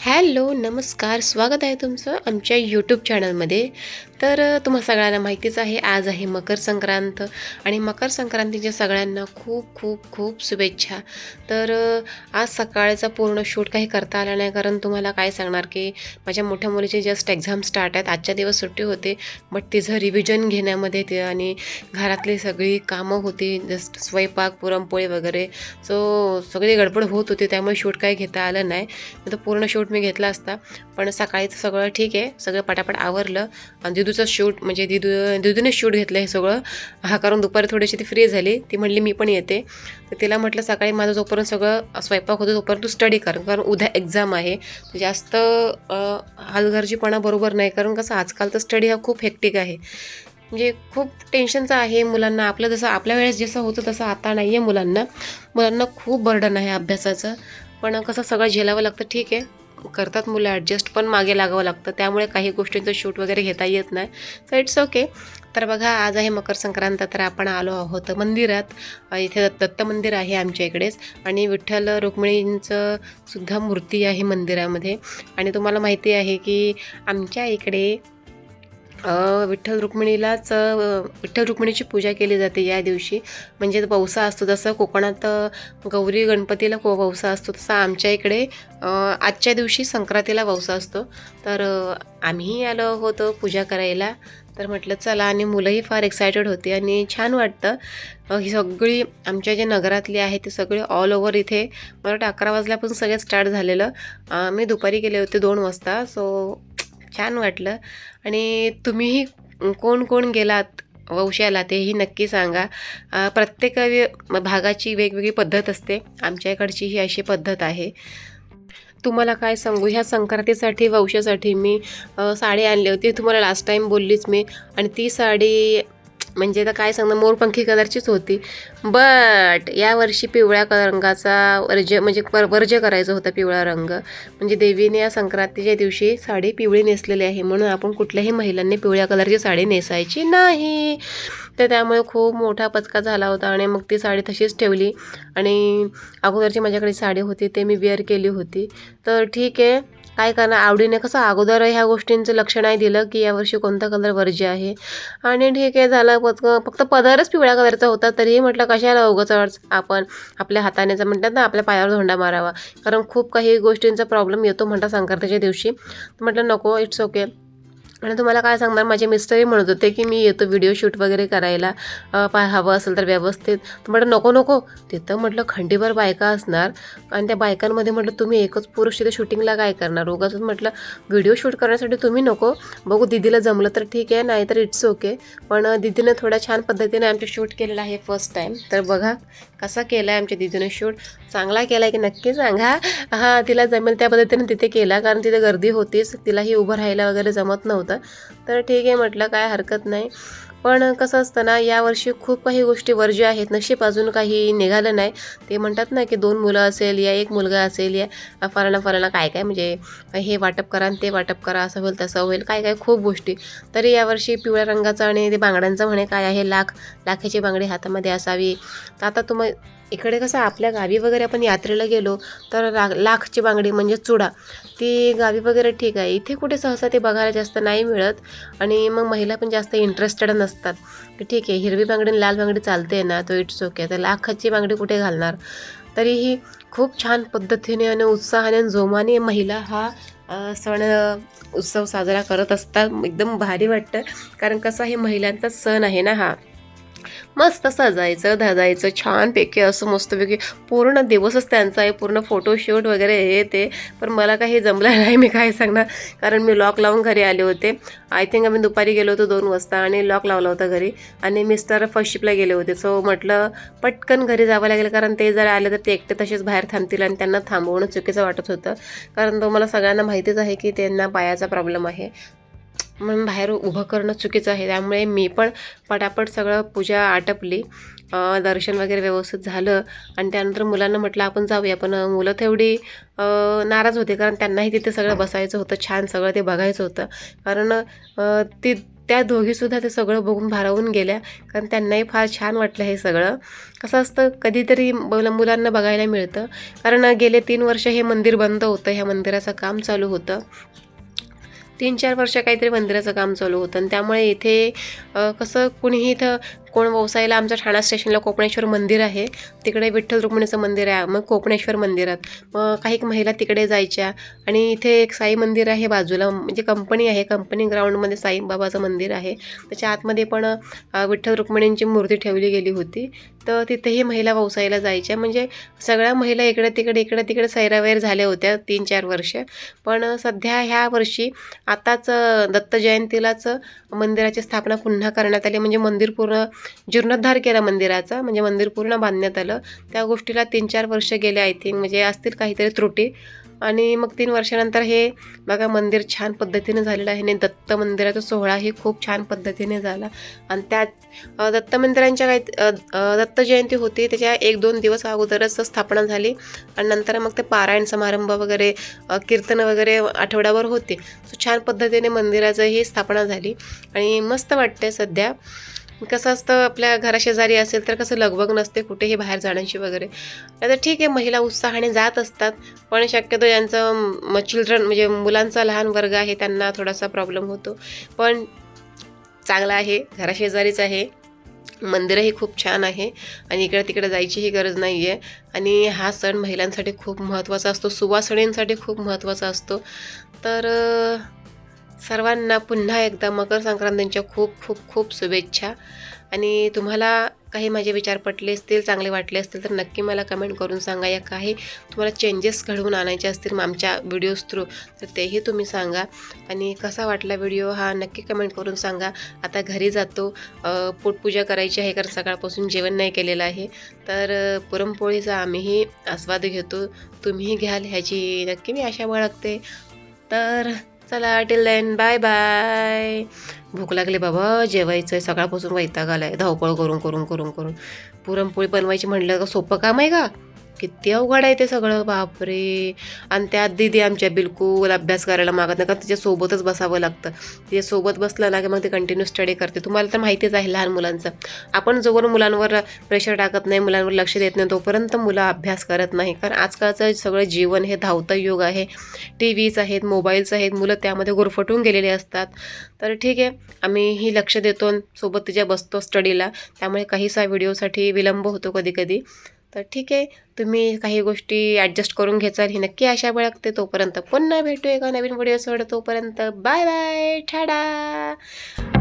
Hello नमस्कार. स्वागत आहे तुमचं आमच्या यूट्यूब चॅनलमध्ये तर तुम्हा सगळ्यांना माहितीच आहे आज आहे मकर संक्रांत आणि मकर संक्रांतीच्या सगळ्यांना खूप खूप खूप शुभेच्छा. तर आज सकाळचा पूर्ण शूट काही करता आला नाही कारण तुम्हाला काय सांगणार की माझ्या मोठ्या मुलीची जस्ट एक्झाम स्टार्ट आहेत आजच्या दिवस सुट्टी होते बट तिचं रिव्हिजन घेण्यामध्ये ते आणि घरातली सगळी कामं होती जस्ट स्वयंपाक पुरणपोळी वगैरे. सो सगळी गडबड होत होती त्यामुळे शूट काही घेता आलं नाही. तर पूर्ण शूट मी घेतला असता पण सकाळीचं सगळं ठीक आहे सगळं पटापट आवरलं आणि दिदूचा शूट म्हणजे दिदू दिदूने शूट घेतलं हे सगळं. हा कारण दुपारी थोडीशी ती फ्री झाली. ती म्हणली मी पण येते. तर तिला म्हटलं सकाळी माझं जोपर्यंत सगळं स्वयंपाक होतो तोपर्यंत तू स्टडी कर. कारण उद्या एक्झाम आहे. जास्त हालगर्जीपणा बरोबर नाही. कारण कसं आजकाल तर स्टडी हा खूप हेक्टिक आहे. म्हणजे खूप टेन्शनचं आहे मुलांना. आपलं जसं आपल्या वेळेस जसं होतं तसं आता नाही आहे मुलांना. मुलांना खूप बर्डन आहे अभ्यासाचं. पण कसं सगळं झेलावं लागतं. ठीक आहे. करतात मुलं ॲडजस्ट पण मागे लागावं लागतं. त्यामुळे काही गोष्टींचं शूट वगैरे घेता येत नाही. सो इट्स ओके तर बघा आज आहे मकर संक्रांत तर आपण आलो आहोत मंदिरात. इथे दत्त मंदिर आहे आमच्या इकडेच. आणि विठ्ठल रुक्मिणींचं सुद्धा मूर्ती आहे मंदिरामध्ये. आणि तुम्हाला माहिती आहे की आमच्या इकडे विठ्ठल रुक्मिणीलाच विठ्ठल रुक्मिणीची पूजा केली जाते या दिवशी. म्हणजे वौसा असतो तसं कोकणात गौरी गणपतीला को वौसा असतो तसा आमच्या इकडे आजच्या दिवशी संक्रांतीला वौसा असतो. तर आम्हीही आलो होतो पूजा करायला. तर म्हटलं चला आणि मुलंही फार एक्सायटेड होती आणि छान वाटतं. ही सगळी आमच्या जे नगरातली आहे ते सगळे ऑल ओव्हर इथे मला वाटतं अकरा वाजल्यापासून सगळं स्टार्ट झालेलं. मी दुपारी गेले होते दोन वाजता. सो छान वाटलं. आणि तुम्हीही कोण कोण गेलात वंशाला तेही नक्की सांगा. प्रत्येक भागाची वेगवेगळी पद्धत असते. आमच्या इकडची ही अशी पद्धत आहे. तुम्हाला काय सांगू? ह्या संक्रांतीसाठी वंशासाठी मी साडी आणली होती. तुम्हाला लास्ट टाईम बोललीच मी. आणि ती साडी म्हणजे आता काय सांगणार मोरपंखी कलरचीच होती. बट यावर्षी पिवळ्या रंगाचा वर्ज म्हणजे वर्ज करायचा होता पिवळा रंग. म्हणजे देवीने या संक्रांतीच्या दिवशी साडी पिवळी नेसलेली आहे. म्हणून आपण कुठल्याही महिलांनी पिवळ्या कलरची साडी नेसायची नाही. तर त्यामुळे खूप मोठा पचका झाला होता आणि मग ती साडी तशीच ठेवली. आणि अगोदरची माझ्याकडे साडी होती ते मी वेअर केली होती. तर ठीक आहे. काय करणार? आवडीने कसं अगोदर ह्या गोष्टींचं लक्ष नाही दिलं की यावर्षी कोणता कलर वर्ज्य आहे? आणि ठीक आहे झालं पचक. फक्त पदरच पिवळ्या कलरचा होता तरीही म्हटलं कशाला उगाच आपण आपल्या हातानेचं म्हणतात ना आपल्या पायावर धोंडा मारावा. कारण खूप काही गोष्टींचा प्रॉब्लेम येतो म्हणतात संक्रांतीच्या दिवशी. म्हटलं नको इट्स ओके आणि तुम्हाला काय सांगणार माझे मिस्टरही म्हणत होते की मी येतो व्हिडिओ शूट वगैरे करायला. पाय हवं असेल तर व्यवस्थित. म्हटलं नको नको. तिथं म्हटलं खंडीभर बायका असणार आणि त्या बायकांमध्ये म्हटलं तुम्ही एकच पुरुष तिथे शूटिंगला काय करणार? उगाच म्हटलं व्हिडिओ शूट करण्यासाठी तुम्ही नको. बघू दिदीला जमलं तर ठीक आहे नाहीतर इट्स ओके पण दिदीनं थोड्या छान पद्धतीने आमचं शूट केलेलं आहे फर्स्ट टाईम तर बघा कसा केला आहे आमच्या दिदीनं शूट चांगला केला आहे की नक्की सांगा. हां तिला जमेल त्या पद्धतीने तिथे केला कारण तिथे गर्दी होतीच. तिलाही उभं राहायला वगैरे जमत नव्हतं. तर ठीक आहे म्हटलं काय हरकत नाही. पण कसं असतं ना यावर्षी खूप काही गोष्टी वर्ज्य आहेत. नशीब अजून काही निघालं नाही. ते म्हणतात ना की दोन मुलं असेल या एक मुलगा असेल या. फलाना फलाना काय काय म्हणजे हे वाटप करा आणि ते वाटप करा असं होईल तसं होईल काय काय खूप गोष्टी. तरी यावर्षी पिवळ्या रंगाचं आणि ते बांगड्यांचं म्हणे काय आहे लाख लाखाची बांगडी हातामध्ये असावी. तर आता तुम्ही इकडे कसं आपल्या गावी वगैरे आपण यात्रेला गेलो तर ला लाखची बांगडी म्हणजे चुडा. ती गावी वगैरे ठीक आहे. इथे कुठे सहसा ते बघायला जास्त नाही मिळत आणि मग महिला पण जास्त इंटरेस्टेड नसतात. की ठीक आहे हिरवी बांगडी आणि लाल बांगडी चालते ना तो इट्स ओके तर लाखाची बांगडी कुठे घालणार? तरीही खूप छान पद्धतीने आणि उत्साहाने आणि जोमाने महिला हा सण उत्सव साजरा करत असतात. एकदम भारी वाटतं. कारण कसा हे महिलांचा सण आहे ना हा. मस्त सजायचं धजायचं छानपैकी असं मस्तपैकी पूर्ण दिवसच त्यांचा आहे पूर्ण फोटोशूट वगैरे हे ते. पण मला काही जमलं नाही मी काय सांगणार? कारण मी लॉक लावून घरी आले होते. आय थिंक आम्ही दुपारी गेलो होतो दोन वाजता आणि लॉक लावला होता घरी. आणि मिस्टर फर्स्ट शिपला गेले होते. सो म्हटलं पटकन घरी जावं लागेल. कारण ते जर आले तर ते एकटे तसेच बाहेर थांबतील आणि त्यांना थांबवणं चुकीचं वाटत होतं. कारण तुम्हाला सगळ्यांना माहितीच आहे की त्यांना पायाचा प्रॉब्लेम आहे. म्हणून बाहेर उभं करणं चुकीचं आहे. त्यामुळे मी पण पटापट सगळं पूजा आटपली. दर्शन वगैरे व्यवस्थित झालं. आणि त्यानंतर मुलांना म्हटलं आपण जाऊया. पण मुलं तेवढी नाराज होते. कारण त्यांनाही तिथे सगळं बसायचं होतं. छान सगळं ते बघायचं होतं. कारण ती त्या दोघीसुद्धा ते सगळं बघून भारावून गेल्या. कारण त्यांनाही फार छान वाटलं हे सगळं. कसं असतं कधीतरी मुला मुलांना बघायला मिळतं. कारण गेले तीन वर्ष हे मंदिर बंद होतं. ह्या मंदिराचं काम चालू होतं. तीन चार वर्ष काहीतरी मंदिराचं काम चालू होतं. आणि त्यामुळे इथे कसं कुणीही इथं कोण व्यवसायाला आमच्या ठाणा स्टेशनला कोकणेश्वर मंदिर आहे. तिकडे विठ्ठल रुक्मिणीचं मंदिर आहे. मग कोकणेश्वर मंदिरात. मग काही महिला तिकडे जायच्या. आणि इथे एक साई मंदिर आहे बाजूला. म्हणजे कंपनी आहे. कंपनी ग्राउंडमध्ये साईबाबाचं मंदिर आहे. त्याच्या आतमध्ये पण विठ्ठल रुक्मिणींची मूर्ती ठेवली गेली होती. तर तिथेही महिला व्यवसायाला जायच्या. म्हणजे सगळ्या महिला इकडे तिकडे इकडे तिकडे सैरावैर झाल्या होत्या तीन चार वर्ष. पण सध्या ह्या वर्षी आताच दत्त जयंतीलाच मंदिराची स्थापना पुन्हा करण्यात आली. म्हणजे मंदिर पूर्ण जीर्णोद्धार केला मंदिराचा. म्हणजे मंदिर पूर्ण बांधण्यात आलं. त्या गोष्टीला तीन चार वर्ष गेले आय थिंक. म्हणजे असतील काहीतरी त्रुटी. आणि मग तीन वर्षानंतर हे बघा मंदिर छान पद्धतीने झालेलं आहे. आणि दत्त मंदिराचा सोहळाही खूप छान पद्धतीने झाला. आणि त्यात दत्त मंदिरांच्या काही दत्त जयंती होती. त्याच्या एक दोन दिवस अगोदरच स्थापना झाली. आणि नंतर मग ते पारायण समारंभ वगैरे कीर्तन वगैरे आठवड्यावर होते. सो छान पद्धतीने मंदिराचं ही स्थापना झाली. आणि मस्त वाटते सध्या. कसं असतं आपल्या घराशेजारी असेल तर कसं लगबग नसते कुठेही बाहेर जाण्याची वगैरे. आता ठीक आहे महिला उत्साहाने जात असतात पण शक्यतो यांचं चिल्ड्रन म्हणजे मुलांचा लहान वर्ग आहे त्यांना थोडासा प्रॉब्लेम होतो. पण चांगला आहे घराशेजारीच आहे. मंदिरही खूप छान आहे आणि इकडे तिकडे जायचीही गरज नाही आहे आणि हा सण महिलांसाठी खूप महत्त्वाचा असतो सुवासणींसाठी खूप महत्त्वाचा असतो. तर सर्वांना पुन्हा एकदा मकर संक्रांतींच्या खूप खूप खूप शुभेच्छा. आणि तुम्हाला काही माझे विचार पटले असतील चांगले वाटले असतील तर नक्की मला कमेंट करून सांगा. या काही तुम्हाला चेंजेस घडवून आणायचे असतील आमच्या व्हिडिओज थ्रू तर तेही तुम्ही सांगा. आणि कसा वाटला व्हिडिओ हा नक्की कमेंट करून सांगा. आता घरी जातो पोटपूजा करायची आहे कारण सकाळपासून जेवण नाही केलेलं आहे. तर पुरणपोळीचा आम्हीही आस्वाद घेतो. तुम्हीही घ्याल ह्याची नक्की मी आशा बाळगते. तर चला टिल देन बाय बाय भूक लागली बाबा जेवायचं आहे सकाळपासून वैताग आलाय. धावपळ करून करून करून करून. पुरणपोळी बनवायची म्हणलं का सोपं काम आहे का? किती अवघड आहे ते सगळं बापरे. आणि त्यात दिदी आमच्या बिलकुल अभ्यास करायला मागत नाही कारण तिच्यासोबतच बसावं लागतं. तिच्यासोबत बसलं ना की मग ते कंटिन्यू स्टडी करते. तुम्हाला तर माहितीच आहे लहान मुलांचं. आपण जोवर मुलांवर प्रेशर टाकत नाही मुलांवर लक्ष देत नाही तोपर्यंत मुलं अभ्यास करत नाही. कारण आजकालचं सगळं जीवन हे धावतं युग आहे. टी व्हीज आहेत मोबाईल्स आहेत मुलं त्यामध्ये गुरफटून गेलेले असतात. तर ठीक आहे आम्ही ही लक्ष देतो आणि सोबत तिच्या बसतो स्टडीला त्यामुळे काहीसा व्हिडिओसाठी विलंब होतो कधी कधी. तर ठीक आहे तुम्ही काही गोष्टी ॲडजस्ट करून घेचाल ही नक्की आशा बाळगते. तोपर्यंत पुन्हा भेटू एका नवीन व्हिडिओ सोड तोपर्यंत बाय बाय ठाडा